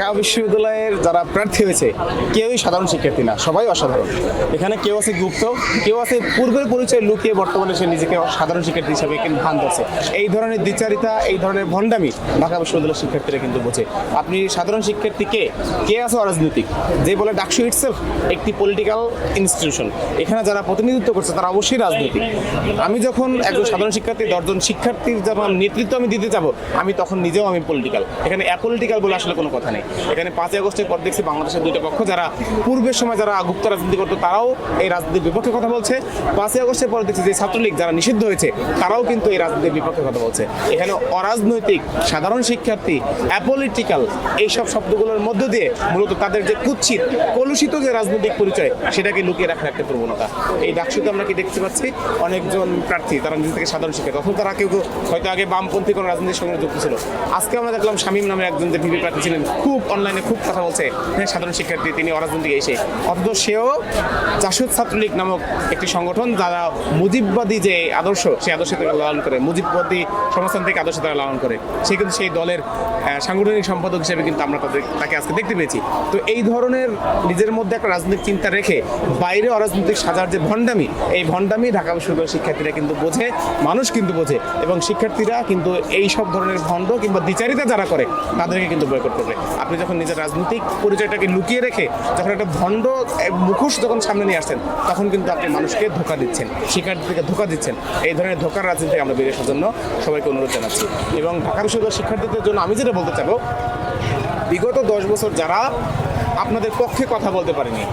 ঢাকা বিশ্ববিদ্যালয়ের যারা প্রার্থী হয়েছে, কেউই সাধারণ শিক্ষার্থী না, সবাই অসাধারণ। এখানে কেউ আছে গুপ্ত, কেউ আছে পূর্বের পরিচয় লুকিয়ে বর্তমানে সে নিজেকে সাধারণ শিক্ষার্থী হিসেবে কিন্তু ভান করছে এই ধরনের দ্বিচারিতা, এই ধরনের ভণ্ডামি ঢাকা বিশ্ববিদ্যালয়ের শিক্ষার্থীরা কিন্তু বোঝে। আপনি সাধারণ শিক্ষার্থী কে? কে আছে অরাজনৈতিক? যে বলে ডাকসু ইটসেলফ একটি পলিটিক্যাল ইনস্টিটিউশন এখানে যারা প্রতিনিধিত্ব করছে, তারা অবশ্যই রাজনৈতিক। আমি যখন একজন সাধারণ শিক্ষার্থী, দশজন শিক্ষার্থীর যখন নেতৃত্ব আমি দিতে যাব, আমি তখন নিজেও আমি পলিটিক্যাল এখানে অ্যাপলিটিক্যাল বলে আসলে কোনো কথা নেই। এখানে পাঁচই আগস্টের পর দেখছি বাংলাদেশের দুইটা পক্ষ যারা পূর্বের সময় যারা গুপ্ত রাজনীতি করতো, তারাও এই রাজনীতির বিপক্ষে কথা বলছে। পাঁচই আগস্টের পর দেখছি যে ছাত্রলীগ যারা নিষিদ্ধ হয়েছে, তারাও কিন্তু এই রাজনীতির বিপক্ষে কথা বলছে। এখানে অরাজনৈতিক, সাধারণ শিক্ষার্থী অ্যাপলিটিক্যাল এইসব শব্দগুলোর মধ্য দিয়ে মূলত তাদের যে কুৎসিত, কলুষিত যে রাজনৈতিক পরিচয়, সেটাকে লুকিয়ে রাখার একটা প্রবণতা এই ডাকসুতে আমরা কি দেখতে পাচ্ছি? অনেকজন প্রার্থী, তারা নিজে থেকে সাধারণ শিক্ষার্থী তখন তারা কেউ হয়তো আগে বামপন্থী কোনো রাজনীতির সঙ্গে যুক্ত ছিল। আজকে আমরা দেখলাম শামীম নামের একজন যে ভিপি প্রার্থী ছিলেন, খুব অনলাইনে খুব কথা বলছে। হ্যাঁ সাধারণ শিক্ষার্থী তিনি অরাজনৈতিক এসে। অথচ সেও জাসদ ছাত্রলীগ নামক একটি সংগঠন যারা মুজিববাদী যে আদর্শ, সেই আদর্শ তারা লালন করে। মুজিববাদী সমাজতান্ত্রিক আদর্শ তারা লালন করে। সে কিন্তু সেই দলের সাংগঠনিক সম্পাদক হিসেবে কিন্তু আমরা তাদের, তাকে আজকে দেখতে পেয়েছি। তো এই ধরনের নিজের মধ্যে একটা রাজনৈতিক চিন্তা রেখে বাইরে অরাজনৈতিক সাজার যে ভণ্ডামি, এই ভণ্ডামি ঢাকা বিশ্ববিদ্যালয়ের শিক্ষার্থীরা কিন্তু বোঝে, মানুষ কিন্তু বোঝে, এবং শিক্ষার্থীরা কিন্তু এই সব ধরনের ভণ্ড কিংবা দ্বিচারিতা যারা করে, তাদেরকে কিন্তু বয়কট করবে। আপনি যখন নিজের রাজনৈতিক পরিচয়টাকে লুকিয়ে রেখে যখন একটা ভণ্ড মুখোশ যখন সামনে নিয়ে আসছেন, তখন কিন্তু আপনি মানুষকে ধোকা দিচ্ছেন শিক্ষার্থীকে ধোকা দিচ্ছেন। এই ধরনের ধোকার রাজনীতি আমরা বেরিয়ে আসার জন্য সবাইকে অনুরোধ জানাচ্ছি। এবং ঢাকা বিশ্ববিদ্যালয়ের শিক্ষার্থীদের জন্য আমি যেটা বলতে চাবো বিগত দশ বছর যারা আপনাদের পক্ষে কথা বলতে পারেনি।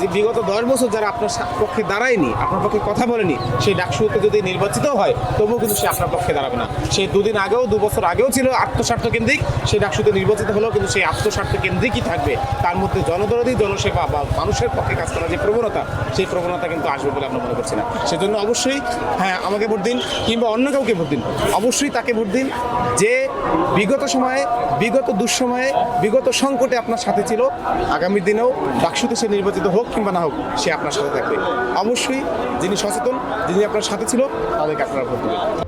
যে বিগত দশ বছর যারা আপনার পক্ষে দাঁড়ায়নি, আপনার পক্ষে কথা বলেনি, সেই ডাকসুতে যদি নির্বাচিত হয়, তবুও কিন্তু সে আপনার পক্ষে দাঁড়াবে না। সে দুদিন আগেও, দু বছর আগেও ছিল আত্মস্বার্থ কেন্দ্রিক, সেই ডাকসুতে নির্বাচিত হলেও কিন্তু সেই আত্মস্বার্থ কেন্দ্রিকই থাকবে। তার মধ্যে জনদরদি, জনসেবা বা মানুষের পক্ষে কাজ করার যে প্রবণতা, সেই প্রবণতা কিন্তু আসবে বলে আমরা মনে করছি না। সেজন্য অবশ্যই হ্যাঁ আমাকে ভোট দিন, কিংবা অন্য কাউকে ভোট দিন। অবশ্যই তাকে ভোট দিন। যে বিগত সময়ে, বিগত দুঃসময়ে, বিগত সংকটে আপনার সাথে ছিল আগামী দিনেও ডাকসুতে সে নির্বাচিত হোক কিংবা না হোক, সে আপনার সাথে থাকবে। অবশ্যই যিনি সচেতন, যিনি আপনার সাথে ছিল, তাদেরকে আপনারা ভোট দেবেন।